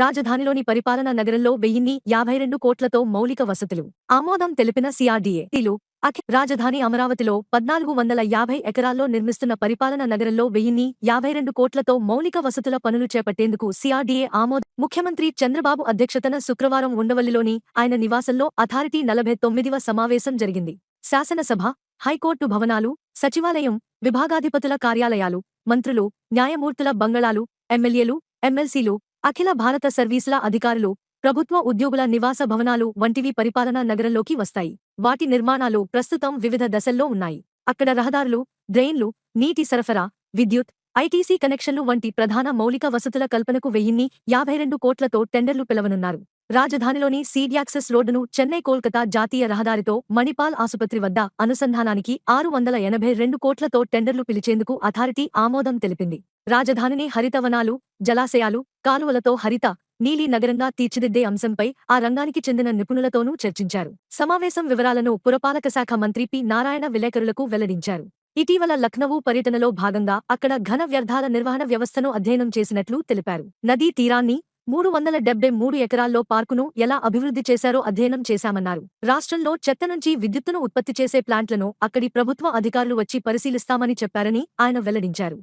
రాజధానిలోని పరిపాలనా నగరంలో వెయ్యిన్ని యాభై రెండు కోట్లతో మౌలిక వసతులు. ఆమోదం తెలిపిన సిఆర్డీఏ టీలు అఖి రాజధాని అమరావతిలో పద్నాలుగు వందల యాభై ఎకరాల్లో నిర్మిస్తున్న పరిపాలన నగరంలో వెయ్యిన్ని యాభై రెండు కోట్లతో మౌలిక వసతుల పనులు చేపట్టేందుకు సిఆర్డీఏ ఆమోద ముఖ్యమంత్రి చంద్రబాబు అధ్యక్షతన శుక్రవారం ఉండవల్లిలోని ఆయన నివాసంలో అథారిటీ నలభై తొమ్మిదివ సమావేశం జరిగింది. శాసనసభ హైకోర్టు భవనాలు సచివాలయం విభాగాధిపతుల కార్యాలయాలు మంత్రులు న్యాయమూర్తుల బంగళాలు ఎమ్మెల్యేలు ఎమ్మెల్సీలు అఖిల భారత సర్వీసుల అధికారులు ప్రభుత్వ ఉద్యోగుల నివాస భవనాలు వంటివి పరిపాలనా నగరంలోకి వస్తాయి. వాటి నిర్మాణాలు ప్రస్తుతం వివిధ దశల్లో ఉన్నాయి. అక్కడ రహదారులు డ్రైన్లు నీటి సరఫరా విద్యుత్ ఐటీసీ కనెక్షన్లు వంటి ప్రధాన మౌలిక వసతుల కల్పనకు వెయ్యిన్ని యాభై రెండు కోట్లతో టెండర్లు పిలవనున్నారు. రాజధానిలోని సీడ్యాక్సెస్ రోడ్డును చెన్నై కోల్కతా జాతీయ రహదారితో మణిపాల్ ఆసుపత్రి వద్ద అనుసంధానానికి ఆరు వందల ఎనభై రెండు కోట్లతో టెండర్లు పిలిచేందుకు అథారిటీ ఆమోదం తెలిపింది. రాజధానిని హరితవనాలు జలాశయాలు కాలువలతో హరిత నీలి నగరంగా తీర్చిదిద్దే అంశంపై ఆ రంగానికి చెందిన నిపుణులతోనూ చర్చించారు. సమావేశం వివరాలను పురపాలక శాఖ మంత్రి పి. నారాయణ విలేకరులకు వెల్లడించారు. ఇటీవల లక్నవూ పర్యటనలో భాగంగా అక్కడ ఘన వ్యర్థాల నిర్వహణ వ్యవస్థను అధ్యయనం చేసినట్లు తెలిపారు. నదీ తీరాన్ని మూడు వందల డెబ్బై మూడు ఎకరాల్లో పార్కును ఎలా అభివృద్ధి చేశారో అధ్యయనం చేశామన్నారు. రాష్ట్రంలో చెత్త నుంచి విద్యుత్తును ఉత్పత్తి చేసే ప్లాంట్లను అక్కడి ప్రభుత్వ అధికారులు వచ్చి పరిశీలిస్తామని చెప్పారని ఆయన వెల్లడించారు.